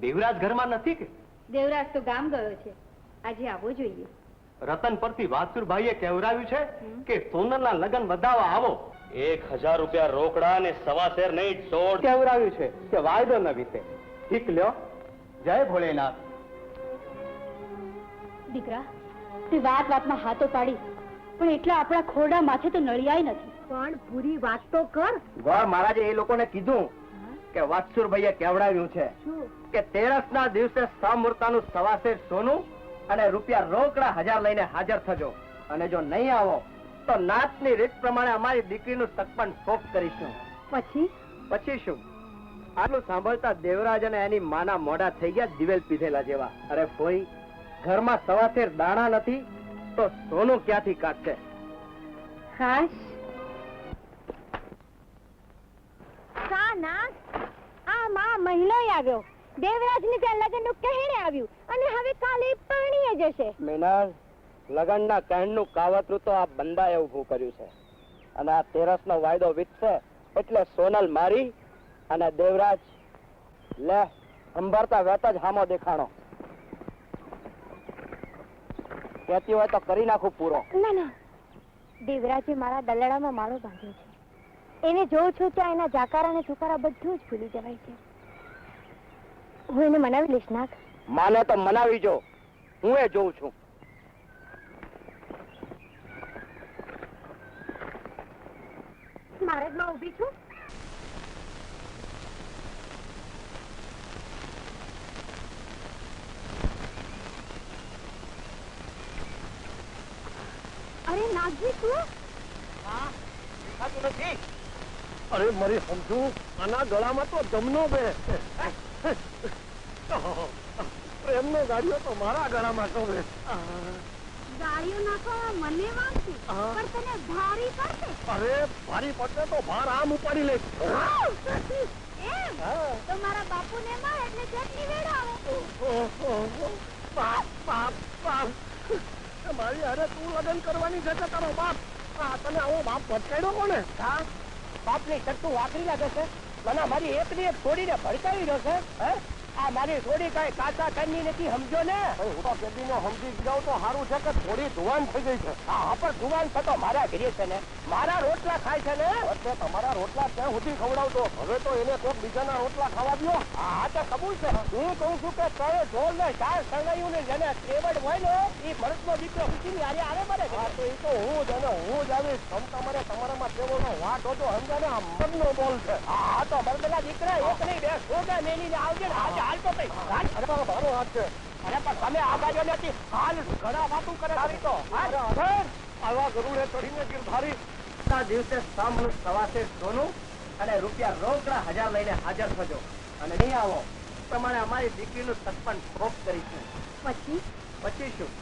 દેવરાજ ઘરમાં નથી કે? દેવરાજ તો ગામ ગયો છે. આજે આવવો જોઈએ. રતન પરથી વાસુરભાઈએ કહેવરાવ્યું છે કે સોનલના લગ્ન વધાવવા આવો. એક હજાર રૂપિયા રોકડા ને સવા શેર નહીં દોઢ કહેવરાવ્યું છે કે વાયદો ન વિશે ઠીક લ્યો. જય ભોળેનાથ. દીકરા તે વાત વાતમાં હાથો પાડી. પણ એટલા આપણા ખોરડા માથે તો નળિયાય નથી. પણ પૂરી વાત તો કર. ગોળ મહારાજે એ લોકોને કીધું કે વાસુરભાઈએ કહેવડાવ્યું છે. શું? કે તેરસના દિવસે સમૂર્તાનું સવાસેર સોનું અને રૂપિયા રોકડા હજાર લઈને હાજર થજો. અને જો નહીં આવો તો નાતની રીત પ્રમાણે અમારી દીકરીનું સગપણ સોપ કરીશું. પછી? પછી શું? આટલું સાંભળતા દેવરાજ અને એની માના મોઢા થઈ ગયા દિવેલ પીધેલા જેવા. અરે ફોઈ ઘરમાં સવાસેર દાણા નથી તો સોનું ક્યાંથી કાઢશે? હાશ. ના આ માં મહિલો આવ્યો. દેવરાજની ત્યાં લગ્નનું કહેણે આવ્યું અને હવે કાલે પરણીએ જશે. મેનાર લગ્નના કહેણનું કાવતરું તો આ બંદાએ ઊભું કર્યું છે. અને આ તેરસનો વાયદો વીતશે એટલે સોનલ મારી અને દેવરાજ લે સંભાળતા વેત જ હામો દેખાણો. કહેતી હોય તો કરી નાખું પૂરો. ના ના. દેવરાજે મારા દલડામાં માળો બાંધ્યો છે. એને જોઉં છું ત્યાં એના જાકારા અને ઠુકારા બધું જ ભૂલી જવાય છે. હું એને મનાવી લઈશ નાગ. માને તો મનાવી જો. હું એ જોઉં છું. મારે માં ઊભી છું. અરે નાગજી તું અરે મારી સમજુ? આના ગળામાં તો જમનો બે. પ્રેમનો ગાડીઓ તો મારા ગળામાં તો બે ગાળીઓ નાખવા મને વાંચી પણ તને ભારી પડશે. અરે ભારી પડશે તો ભાર આમ ઉપાડી લે એમ? તો મારા બાપુને માર એટલે ચટણી આવે. બાપ બાપ બાપ. મારી અરે તું લગ્ન કરવાની છે કે તારો બાપ? આ તને આવો બાપ ભટકાડ્યો કોને? હા? બાપની ચટ્ટુ વાકરી લાગે છે. મને મારી એક ને એક છોડીને ભડકાવી રહ્યો છે હે? આ મારી થોડી કઈ કાચા કરની નથી સમજો ને? હું તો બેબીનો સમજી જાઉં તો સારું છે કે થોડી ધુવાન થઈ ગઈ છે? હા પણ ધુવાન થતો મારા ઘરે છે ને. મારા રોટલા ખાય છે ને? એટલે તમારા રોટલા ક્યાં સુધી ખવડાવતો? હવે તો એને કોઈક બીજાના રોટલા ખાવા દ્યો. હા તો કબૂલ છે. હું કહું છું કે કયો ઢોલ ને ચાર શરણાયું ને જેને ત્રેવડ હોય ને એ મરદનો દીકરો ખુશીની હારે આવે મારે હા તો એ તો હું જ અને હું જ આવીશ. તમ તમારે તમારામાં ત્રેવડનો વાટ હતો સમજા ને આ મરદનો બોલ છે. હા તો મરદના દીકરા એક નહીં બે સોદા મેલીને આવજે ને આજે હાલ તો કઈ હાલ. અરે બાબા મારો હાથ છે. અરે પણ તમે આ બાજુ નથી હાલ ઘણા વાતું કરે આવી તો. આવા ગરુડે ચડીને ગિરધારી આ દિવસે સામનું સવાસે સોનું અને રૂપિયા રોકડા હજાર લઈને હાજર થજો. અને નહીં આવો. પ્રમાણે અમારી દીકરીનું ભોગ કરીશું. પછી? પછી શું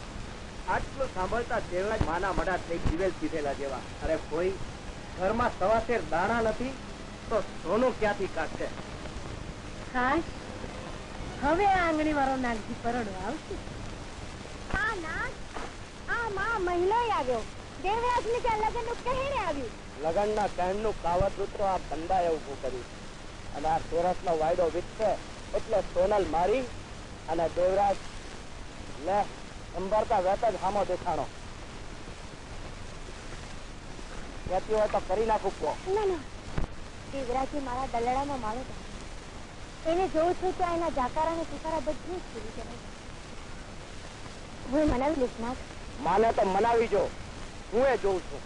આટલું સાંભળતા દેવરાજ માના મડા થઈ જીવેલ પીધેલા જેવા. અરે કોઈ ઘરમાં સવાસેર દાણા નથી તો સોનું ક્યાંથી કાઢશે? હાશ હવે આંગણી વાળો નાગજી પરડો આવશે. આ નાગ આ માં મહિલો આવ્યો. દેવરાજની ત્યાં લગ્નનું કહેણે આવ્યું. લગનના કહેણનું કાવતરું તો આ ધંધાએ ઉભું કર્યું. અને આ તેરસનો વાયદો વિકસે એટલે સોનલ મારી અને દેવરાજ લે સંભાળતા વેત જ હામો દેખાણો. કહેતી હોય તો કરી નાખું પો ના ના. દેવરાજે મારા દલડામાં માળો એને જોઉં છું ત્યાં એના જાકારા અને સુકારા બધું જ ભૂલી જવાય હું મનાવી લઈશ નાગ માને તો મનાવી જો. હું એ જોઉં છું.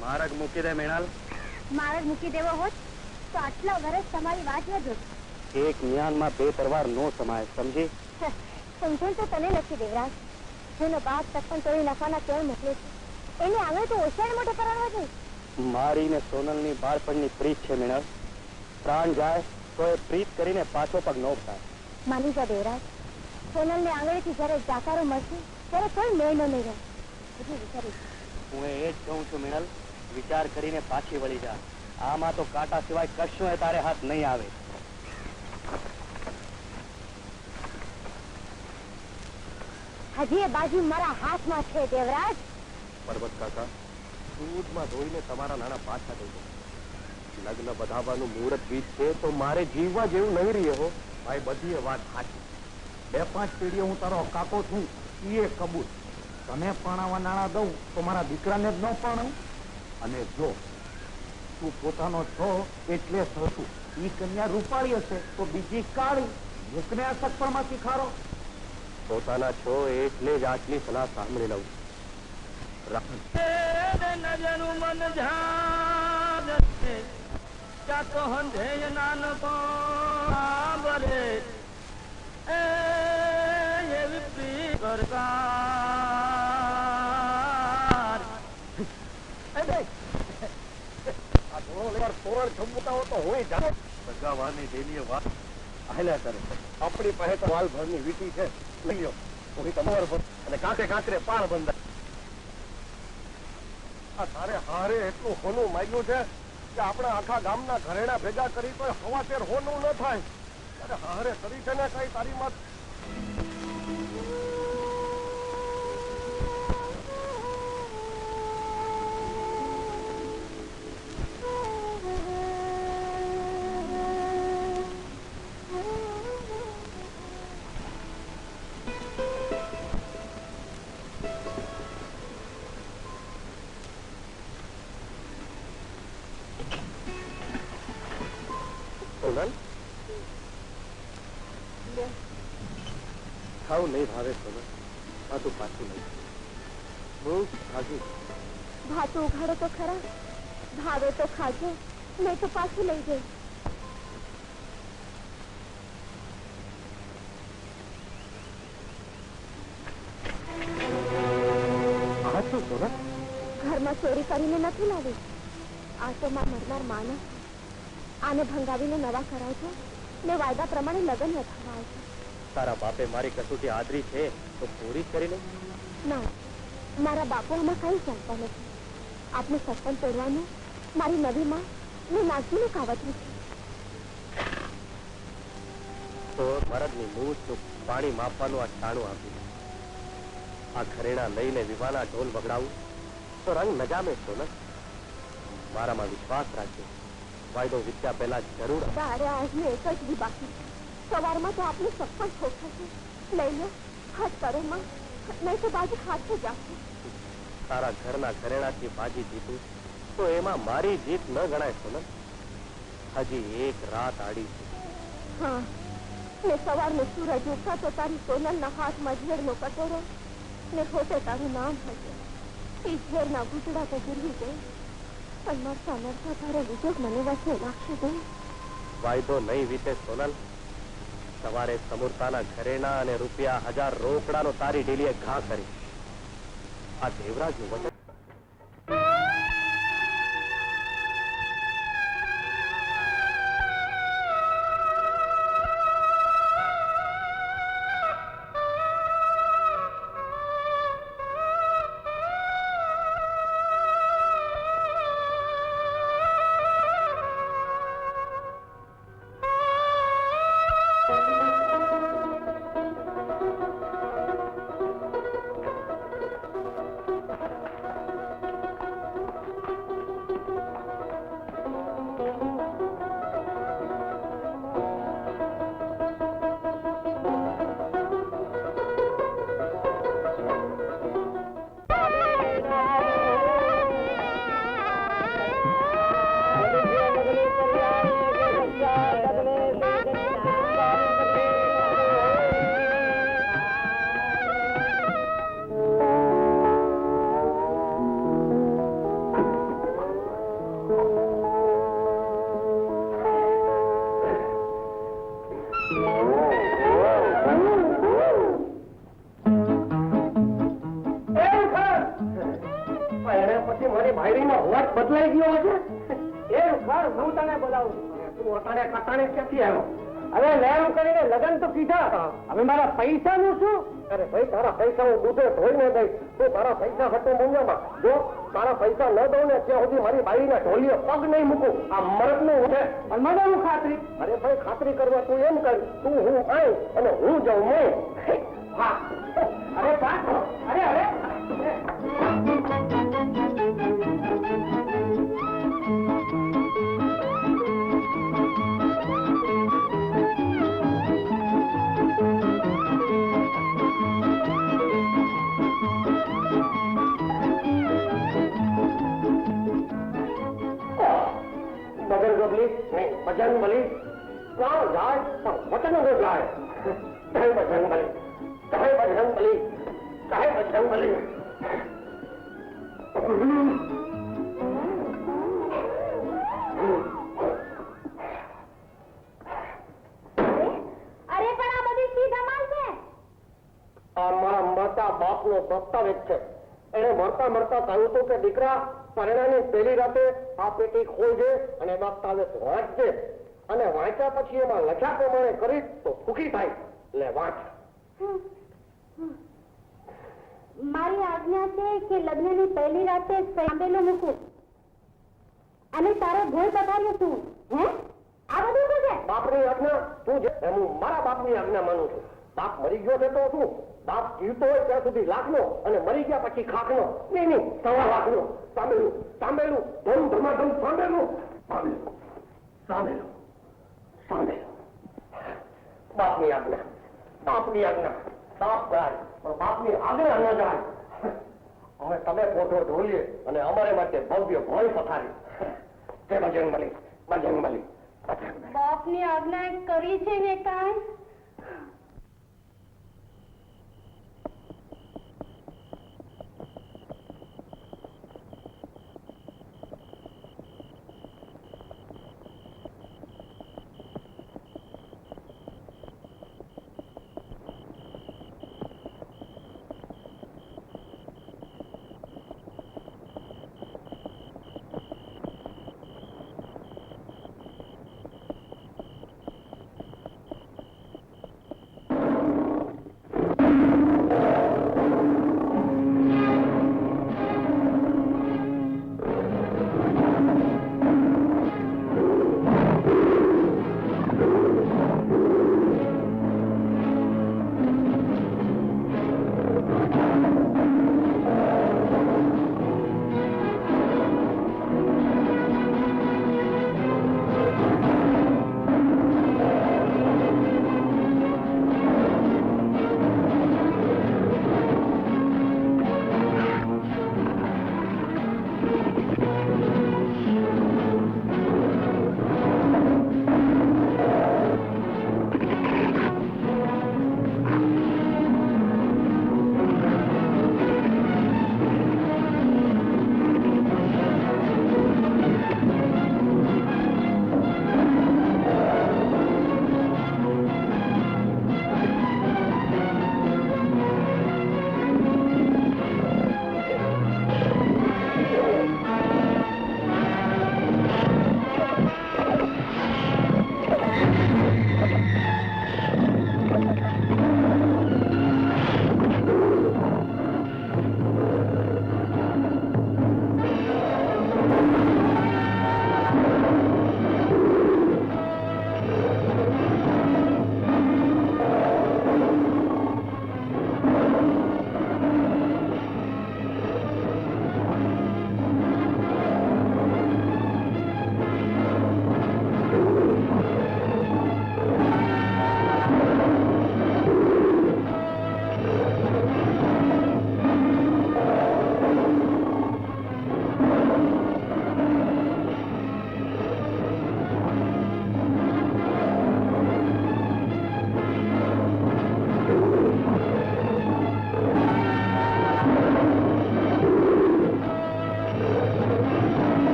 માર્ગ મૂકી દે મેણાલ. મારગ મૂકી દેવો હોત તો આટલા વર્ષ તમારી વાત ન જોત. એક જ્ઞાનમાં બે પરવાર નો સમાય સમજી? સમજણ તો તને નથી દેવરાજ. જેનો બાપ તપન તોડી નાખવાના કેમ મોકલે છે? એને આવે તો ઓશિયાળ મોટો કરાવવા છે મારી ને સોનલની બાળપણની પ્રીત છે મિનલ પ્રાણ જાય તો એ પ્રીત કરીને પાછો પગ ન થાય માની જા દેવરાજ. સોનલને આંગળીથી જ્યારે જાકારો મળશે ત્યારે કોઈ મેળ ન નહીં રહે એટલું હું એ જ કહું છું મિનલ વિચાર કરીને પાછી વળી જા. આમાં તો કાંટા સિવાય કશું એ તારે હાથ નહીં આવે. હજી એ બાજી મારા હાથમાં છે, દેવરાજ. પર્વત કાકા દૂધમાં ધોઈને તમારા નાના પાછા થઈ જાય લગ્ન વધાવવાનું મુહૂર્ત બીજ છે, તો મારે જીવવા જેવું નહીં રહે હો ભાઈ, બધી વાત સાચી. બે પાંચ પેઢીઓ હું તારો કાકો છું એ કબૂલ. તમે પરણાવવા નાણાં દઉં, તો મારા દીકરાને જ ન પરણાવું અને જો તું પોતાનો છો, એટલે થતું ઈ કન્યા રૂપાળી હશે, તો બીજી કાળી મૂકને આ સગપણમાં શીખારો. પોતાના છો એટલે જ આટલી સલાહ સાંભળી લઉં. નજરું મન હંધે નાનકો બરે એવી પ્રી સરકાર. ભગાવાની વાત. આહલા કરે આપણી પાસે તો ભરની વીટી છે. લઈ હું તમારો પર અને કાંકરે કાંકરે પાર બંધાય. આ તારે હારે એટલું હોનું માગ્યું છે કે આપણા આખા ગામના ઘરેણા ભેગા કરી તો હવાશેર હોનું ન થાય. અરે હારે કરી છે ને કઈ તારી મત? ખાવું નહીં ભાવે સોનલ આ તું પાછું નહીં બહુ ખાજું ભાતો ઉઘાડો તો ખરા ભાવે તો ખાજો નહીં તો પાછું લઈ જઈ ખાશું સોનલ ઘરમાં ચોરી કરીને નથી લાવી આ તો માં મરનાર માનસ આને ભંગાવીને નવા કરાવજો ને વાયદા પ્રમાણે લગ્ન રખાવાય તારા બાપે મારી કસોટી આદરી છે તો પૂરી કરી લે. ના મારા બાપુ આમાં કઈ જાણતા નથી. આપને સરપંચ તોડવાનું મારી નવી માં ને નાગજીનું કાવતરું છે. તો મરદની મૂછ પાણી માપવાનું આ ટાણું આપ્યું આ ઘરેણા લઈને વિવાના ઢોલ વગડાવું તો રંગ નજામે છો ને. મારામાં વિશ્વાસ રાખજો. વાયદો વિદ્યા પહેલા જરૂર. તારે આજનું એક જ બાકી. સવારમાં તો આપને સત્પન ઠોકશે લઈ લો હાથ કરો માં નહીં તો બાજુ હાથે જાશે તારા ઘરના ઘરેણાથી બાજી જીતું તો એમાં મારી જીત ન ગણાય સોનમ હજી એક રાત આડી છે. હા ને સવારનો સૂરજ ઉગતા તો તારી સોનલના હાથમાં ઝેરનો કટોરો ને હોતે તારું નામ હશે. એ ઝેરના ગુજડા તો ગીરવી ગઈ. પણ મરતા મરતા તારો વિજોગ મને વચ્ચે રાખશે ગઈ વાયદો નહીં વીતે સોનલ. સવારે સમુરતાના ઘરેણા અને રૂપિયા હજાર રોકડાનો તારી ડેલીએ ઘા કરી. આ દેવરાજનું બદલાઈ ગયો હશે? એ ઘર હું તને બોલાવું તું અટાણે કટાણે ક્યાંથી આવ્યો? હવે લેણું કરીને લગન તો કીધા. હવે મારા પૈસા નું શું? અરે ભાઈ તારા પૈસા હું દૂધે ધોઈ ને દઈશ તું તારા પૈસા હતું મૂંઝામાં જો તારા પૈસા ન દઉં ને ત્યાં સુધી મારી બાઈના ઢોલીએ પગ નહીં મૂકું. આ મરદનું છે મને હું ખાતરી. અરે ભાઈ ખાતરી કરવા તું એમ કર. તું હું આવ અને હું જાઉં મેં. હા. અરે, પણ આ બધી શી ધમાલ છે? આ મારા મરતા બાપનો દસ્તાવેજ છે. એને મળતા મળતા કહ્યું હતું કે દીકરા પરણાની પહેલી રાતે આ પેટી ખોલજે અને દસ્તાવેજ વાંચજે. અને વાંચ્યા પછી એમાં લખ્યા પ્રમાણે કરી તો સુખી થાય. એટલે વાંચ. મારી આજ્ઞા છે કે લગ્નની પહેલી રાતે મૂકું. અને તારો ભોય પધાર્યો તું હે? આ બધું શું છે? બાપની આજ્ઞા? તું જે હું મારા બાપની આજ્ઞા માનું છું. બાપ મરી ગયો છે તો શું? બાપ જીવતો હોય ત્યાં સુધી લાખનો અને મરી ગયા પછી ખાખનો. નહીં નહીં સવા લાખનો. સાંભળ્યું સાંભળ્યું ધમ ધમાધમ સાંભળેલું સાંભળ્યું સાંભળ્યું સાંભળ્યું બાપની આજ્ઞા બાપની આજ્ઞા બાપ જાય પણ બાપની આજ્ઞા ન જાય હવે તમે ફોટો ઢોલીએ અને અમારે માટે ભવ્ય ભય પથારી. તે બજરંગ બલી બજરંગ બલી બાપની આજ્ઞા કરી છે ને કાંઈ?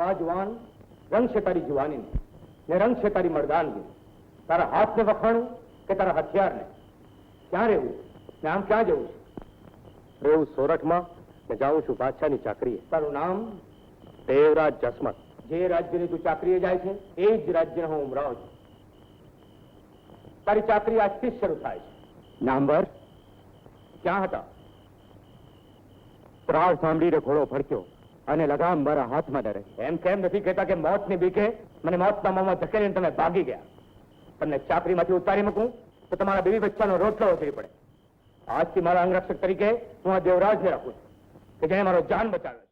વાહ જુવાન રંગ છે તારી જુવાની ને રંગ છે તારી મર્દાનગી તારા હાથને વખાણું કે તારા હથિયારને? ક્યાં રહેવું? ને આમ ક્યાં જવું છે? રહેવું સોરઠમાં ને જાઉં છું બાદશાહની ચાકરીએ. તારું નામ? દેવરાજ જસમત. જે રાજ્યની તું ચાકરીએ જાય છે એ જ રાજ્યનો હું ઉમરાવ છું. તારી ચાકરી આજથી જ શરૂ થાય છે. નામવર? ક્યાં હતા? ત્રાળ સાંભળીને ઘોડો ફરક્યો. અને લગામ મારા હાથમાં ડરે એમ કેમ નથી કહેતા કે મોતની બીકે મને મોતના મોમાં ધકેલીને તમે ભાગી ગયા. તમને ચાકરીમાંથી ઉતારી મૂકું તો તમારા બીવી બચ્ચાનો રોટલો થઈ પડે. આજથી મારા અંગરક્ષક તરીકે હું આ દેવરાજને રાખું છું કે જેણે મારો જાન બચાવ્યો